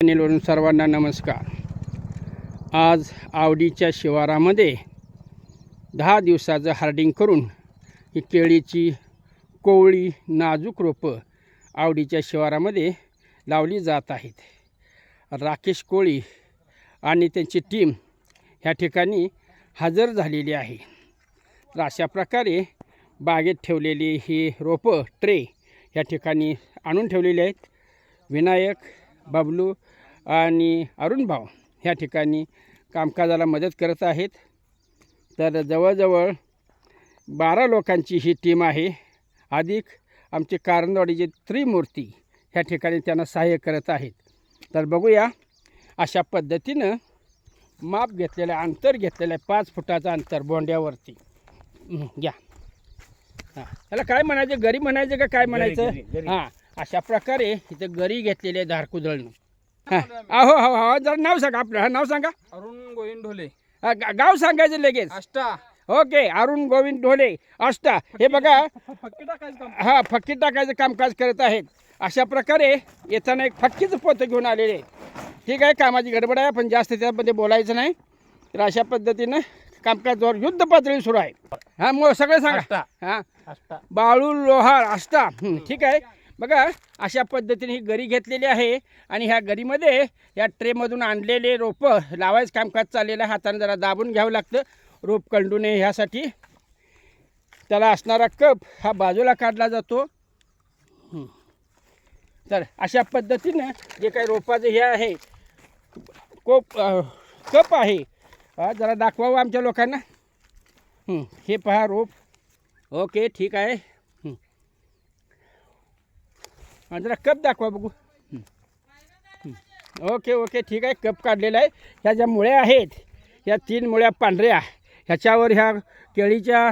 चॅनेलवरून सर्वांना नमस्कार. आज आवडीच्या शिवारामध्ये दहा दिवसाचं हार्डिंग करून ही केळीची कोवळी नाजूक रोपं आवडीच्या शिवारामध्ये लावली जात आहेत. राकेश कोळी आणि त्यांची टीम ह्या ठिकाणी हजर झालेली आहे. तर अशा प्रकारे बागेत ठेवलेली ही रोपं ट्रे ह्या ठिकाणी आणून ठेवलेली आहेत. विनायक बबलू आणि अरुणभाऊ ह्या ठिकाणी कामकाजाला मदत करत आहेत. तर जवळजवळ बारा लोकांची ही टीम आहे. अधिक आमचे कारंदवाडीचे त्रिमूर्ती ह्या ठिकाणी त्यांना सहाय्य करत आहेत. तर बघूया अशा पद्धतीनं माप घेतलेलं आहे अंतर घेतलेलं आहे पाच फुटाचं अंतर बोंड्यावरती. घ्या. हां त्याला काय म्हणायचं? गरी म्हणायचं का काय म्हणायचं? हां अशा प्रकारे इथं गरी घेतलेली आहे धारकुदळनं. हां. अहो हो हो जरा नाव सांगा आपलं. हा नाव सांगा. अरुण गोविंद ढोले. हा, गा- गाव सांगायचं लगेच. अष्टा ओके अरुण गोविंद ढोले. अष्टा हे बघा. फक्की टाकायचं काम. हा फक्की टाकायचं कामकाज करत आहेत. अशा प्रकारे येताना एक फक्कीचं पोतं घेऊन आलेले ठीक आहे कामाची गडबड आहे पण जास्त त्यामध्ये बोलायचं नाही. तर अशा पद्धतीनं कामकाजावर युद्ध पातळी सुरू आहे. हां मग सगळं सांगा. अष्टा हां. अष्टा बाळू लोहार आष्टा. हं, ठीक आहे. बघा अशा पद्धतीने ही गरी घेतलेली आहे आणि ह्या गरीमध्ये या ट्रेमधून आणलेले रोपं लावायचं कामकाज चाललेलं आहे. हाताने जरा दाबून घ्यावं लागतं. रोप कंडू नये ह्यासाठी. त्याला असणारा कप हा बाजूला काढला जातो. तर अशा पद्धतीनं जे काही रोपाचं हे आहे कोप कप आहे जरा दाखवावं आमच्या लोकांना. हे पहा रोप. ओके ठीक आहे. हं. जरा कप दाखवा बघू. ओके ओके ठीक आहे. कप काढलेला आहे. ह्या ज्या मुळ्या आहेत ह्या तीन मुळ्या पांढऱ्या. ह्याच्यावर ह्या केळीच्या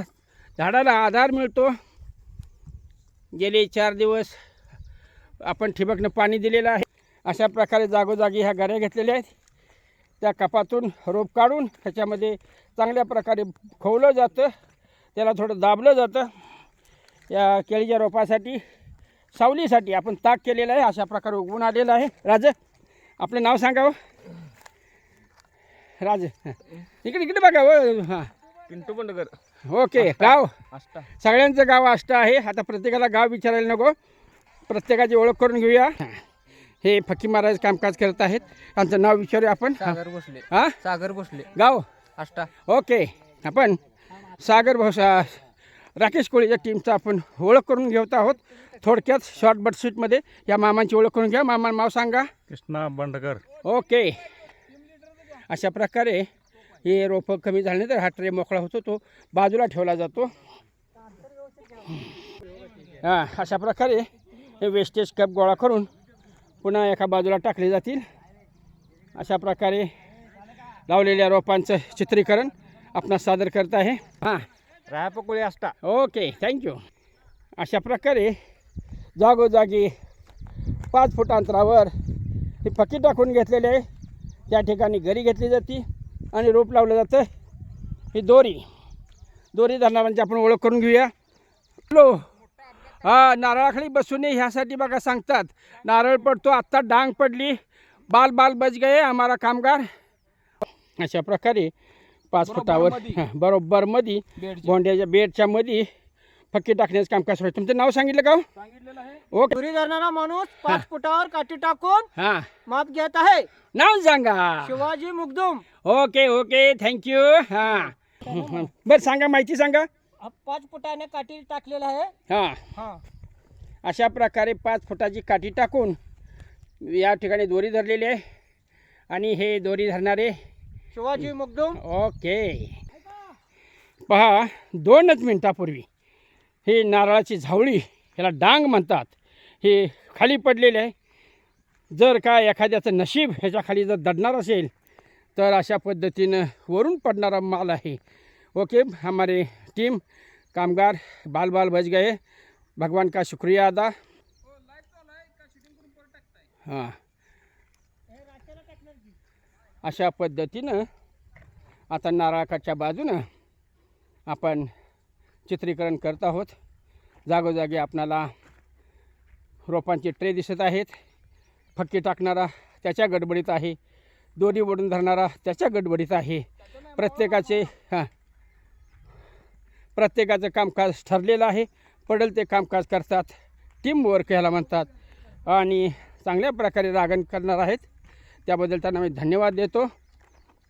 झाडाला आधार मिळतो. गेले चार दिवस आपण ठिबकनं पाणी दिलेलं आहे. अशा प्रकारे जागोजागी ह्या गऱ्या घेतलेल्या आहेत. त्या कपातून रोप काढून ह्याच्यामध्ये चांगल्या प्रकारे खोवलं जातं. त्याला थोडं दाबलं जातं. या केळीच्या रोपासाठी सावलीसाठी आपण ताक केलेलं आहे अशा प्रकारे उगवून आलेलं आहे. राज आपलं नाव सांगावं राज हं. इकडे इकडे बघा हो. हां. पिंटू बंडकर. ओके गाव अष्टा सगळ्यांचं गाव असतं आहे. आता प्रत्येकाला गाव विचारायला नको. प्रत्येकाची ओळख करून घेऊया. हे. फकी महाराज कामकाज करत आहेत. त्यांचं नाव विचारूया आपण. सागर भोसले. हां? सागर भोसले. गाव? अष्टा ओके. आपण सागर भाऊसा राकेश कोळीच्या टीमचं आपण ओळख करून घेत आहोत. थोडक्यात शॉर्ट बट सीटमध्ये या मामांची ओळख करून घ्या. मामा नाव सांगा. कृष्णा बंडकर. ओके. अशा प्रकारे हे रोपं कमी झाल्यानंतर हा ट्रे मोकळा होतो तो बाजूला ठेवला जातो. हां अशा प्रकारे हे वेस्टेज कप गोळा करून पुन्हा एका बाजूला टाकले जातील. अशा प्रकारे लावलेल्या रोपांचं चित्रीकरण आपणास सादर करत आहे. हां. रायापकोळी अष्टा ओके थँक्यू अशा प्रकारे जागोजागी पाच फूट अंतरावर ही फकी टाकून घेतलेली आहे. त्या ठिकाणी घरी घेतली जाते आणि रोप लावलं जातं. ही दोरी. दोरी धरणारांची आपण ओळख करून घेऊया. हॅलो. हा नारळाखाली बसू नये ह्यासाठी बघा सांगतात. नारळ पडतो आत्ता डांग पडली. बाल बाल बच गए हमारा कामगार. अशा प्रकारे पाच फुटावर मधी. बरोबर मध्ये बेडची. भोंड्याच्या बेडच्या मध्ये फक्की टाकण्याचं कामकाज सुरू आहे तुमचं नाव सांगितलं का हो? सांगितलेलं आहे. ओके. दुरी धरणारा माणूस पाच फुटावर काठी टाकून हां. माप घेत आहे. नाव सांगा. Shivaji Mugdum okay okay thank you हां. बरं सांगा माहिती सांगा. हा पाच फुटाने काठी टाकलेला आहे. हां. हा. अशा प्रकारे पाच फुटाची काठी टाकून या ठिकाणी दोरी धरलेली आहे. आणि हे दोरी धरणारे शिवाजी मुगदुम ओके. पहा दोनच मिनटापूर्वी ही नारळाची झावळी ह्याला डांग म्हणतात. हे खाली पडलेले आहे. जर का एखाद्याचं नशीब ह्याच्याखाली जर दडणार असेल तर अशा पद्धतीनं वरून पडणारा माल आहे. ओके हमारे टीम कामगार बाल बाल बच गए. भगवान का शुक्रिया अदा. हां. अशा पद्धतीनं आता नारळाकाठच्या बाजूनं आपण चित्रीकरण करत आहोत. जागोजागी आपणाला रोपांचे ट्रे दिसत आहेत. फक्की टाकणारा त्याच्या गडबडीत आहे. दोरी ओढून धरणारा त्याच्या गडबडीत आहे. प्रत्येकाचे हां. प्रत्येकाचं कामकाज ठरलेलं आहे. पडेल ते कामकाज करतात. टीम वर्क ह्याला म्हणतात. आणि चांगल्या प्रकारे रागण करणार आहेत. त्याबद्दल त्यांना मी धन्यवाद देतो.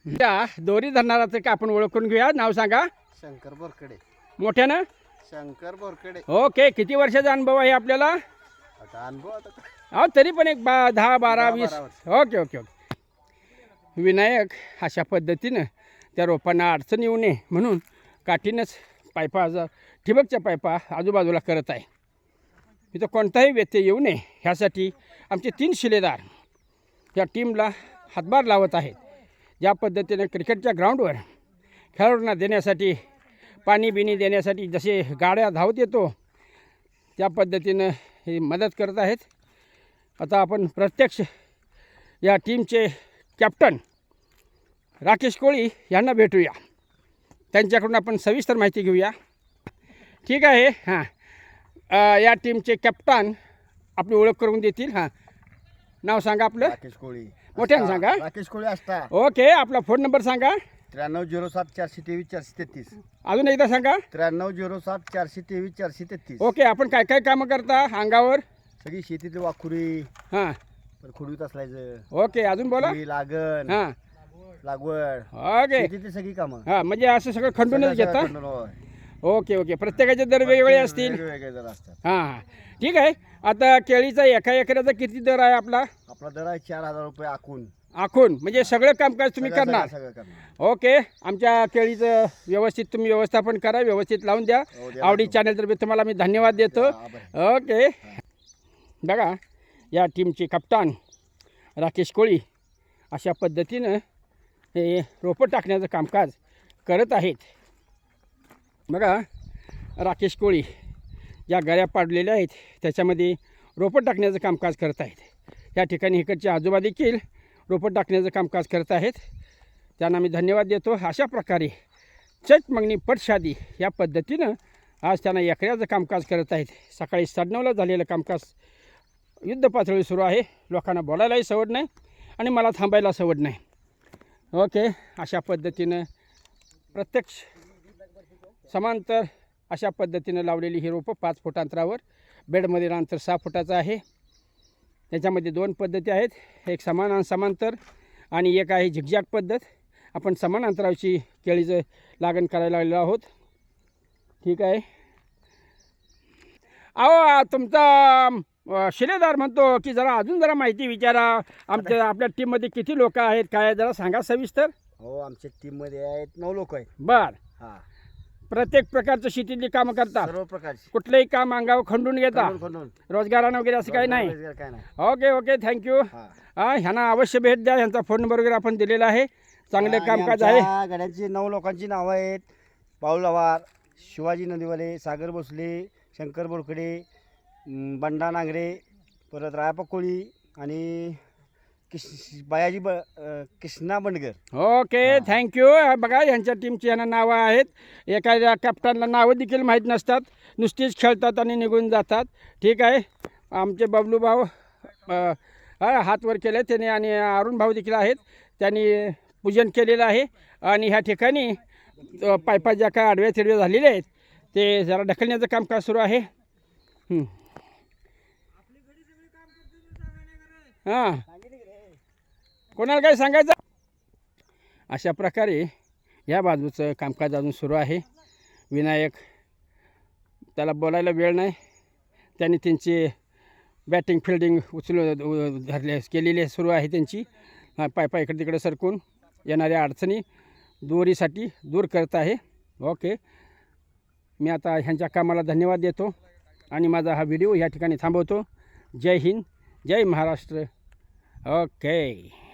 त्या दोरी धरणाराचं का आपण ओळखून घेऊया? नाव सांगा. शंकर बोरकडे मोठ्यानं? शंकर बोरकडे ओके किती वर्षाचा अनुभव आहे आपल्याला? आता अनुभव आता काय? हो तरी पण एक बा दहा बारा दहा, वीस. बारा वर्ष. Okay okay okay. विनायक अशा पद्धतीनं त्या रोपांना अडचण येऊ नये म्हणून काठीनंच पायपा ज- ठिबकच्या पायपा आजूबाजूला करत आहे. इथं कोणताही व्यत्यय येऊ नये. ह्यासाठी आमचे तीन शिलेदार या टीमला हातभार लावत आहेत. ज्या पद्धतीनं क्रिकेटच्या ग्राउंडवर खेळाडूंना देण्यासाठी पाणी बिणी देण्यासाठी जसे गाड्या धावत येतो त्या पद्धतीनं हे मदत करत आहेत. आता आपण प्रत्यक्ष या टीमचे कॅप्टन राकेश कोळी यांना भेटूया. त्यांच्याकडून आपण सविस्तर माहिती घेऊया. ठीक आहे हां. या टीमचे कॅप्टन आपली ओळख करून देतील हां. नाव सांगा आपलं. राकेश कोळी. मोठ्यानं. सांगा. राकेश कोळी असता. ओके आपला फोन नंबर सांगा. त्र्याण्णव झिरो सात चारशे तेवीस चारशे तेहतीस. अजून एकदा सांगा. त्र्याण्णव झिरो सात चारशे तेवीस चारशे तेहतीस. ओके आपण काय काय कामं करता? अंगावर सगळी शेतीतली वाखुरी हां. खुडवीत असलायचं. ओके अजून बोला. लागण. हां. लागवड. ओके. शेतीतली सगळी कामं. हां म्हणजे असं सगळं खंडूनच घेता? खंडून, होय. Okay okay. प्रत्येकाचे दर वेगवेगळे असतील. वेगवेगळे दर असतात. हां हां. ठीक आहे. आता केळीचा एका एकराचा किती दर आहे आपला? आपला दर आहे चार हजार रुपये आखून. आखून म्हणजे सगळं कामकाज तुम्ही सगळं- करणार. सगळं- सगळं करणार. ओके आमच्या केळीचं व्यवस्थित तुम्ही व्यवस्थापन करा व्यवस्थित लावून द्या. हो, द्या आवडी लावून. चॅनलतर्फे तुम्हाला मी धन्यवाद देतो. ओके. बघा या टीमचे कप्तान राकेश कोळी अशा पद्धतीनं हे रोपं टाकण्याचं कामकाज करत आहेत. बघा राकेश कोळी ज्या गऱ्या पाडलेल्या आहेत त्याच्यामध्ये रोपं टाकण्याचं कामकाज करत आहेत. या ठिकाणी इकडचे आजोबा देखील रोपं टाकण्याचं कामकाज करत आहेत. त्यांना मी धन्यवाद देतो. अशा प्रकारे चट मागणी पटशादी या पद्धतीनं आज त्यांना एकऱ्याचं कामकाज करत आहेत. सकाळी साडेनऊला झालेलं कामकाज युद्ध पातळी सुरू आहे. लोकांना बोलायलाही सवड नाही आणि मला थांबायला सवड नाही. ओके अशा पद्धतीनं प्रत्यक्ष समांतर अशा पद्धतीनं लावलेली ही रोपं पाच फूट अंतरावर. बेडमध्ये अंतर सहा फुटाचं आहे. त्याच्यामध्ये दोन पद्धती आहेत. एक समान आणि समांतर आणि एक आहे झिकझॅक पद्धत. आपण समान अंतरावरची केळीचं लागण करायला लागलेलो आहोत. ठीक आहे. अहो तुमचा शिलेदार म्हणतो की जरा अजून जरा माहिती विचारा. आमच्या आपल्या टीममध्ये किती लोक आहेत काय जरा सांगा सविस्तर. हो आमच्या टीममध्ये आहेत नऊ लोक आहेत. बर. हा. प्रत्येक प्रकारचं शेतीतली कामं करतात. सर्व प्रकारची. कुठलंही काम अंगावर खंडून घेता. खंडून- खंडून. रोजगारानं वगैरे असं काही नाही. वगैरे काय नाही. ओके ओके थँक्यू हा. हां ह्यांना अवश्य भेट द्या. ह्यांचा फोन नंबर वगैरे आपण दिलेला आहे. चांगले आणि कामकाज आहे. आमच्या गाड्यांची नऊ लोकांची नावं आहेत. पाऊल लवार शिवाजी नदीवाले सागर भोसले शंकर बोरकडे अं, बंडा नांगरे परत रायापा कोळी आणि किश बायाजी ब अं, Krishna Bandgar okay. Thank you बघा यांच्या टीमची यांना नावं आहेत. एखाद्या कॅप्टनला नावं देखील माहीत नसतात. नुसतीच खेळतात आणि निघून जातात. ठीक आहे. आमचे बबलू भाऊ अ, हा, हात वर केले त्याने आणि अरुण भाऊ देखील आहेत. त्यांनी पूजन केलेलं आहे. आणि ह्या ठिकाणी अ, पायपा ज्या काय आडव्या तिडव्या झालेल्या आहेत ते जरा ढकलण्याचं कामकाज सुरू आहे. हं. हां. कोणाला काही सांगायचं? अशा प्रकारे या बाजूचं कामकाज अजून सुरू आहे. विनायक त्याला बोलायला वेळ नाही. त्यांनी त्यांची बॅटिंग फिल्डिंग उचलून धरले केलेली सुरू आहे त्यांची. पाय पाय इकडे तिकडे सरकून येणाऱ्या अडचणी दोरीसाठी दूर करत आहे. ओके. मी आता ह्यांच्या कामाला धन्यवाद देतो आणि माझा हा व्हिडिओ या ठिकाणी थांबवतो. जय हिंद जय महाराष्ट्र. ओके.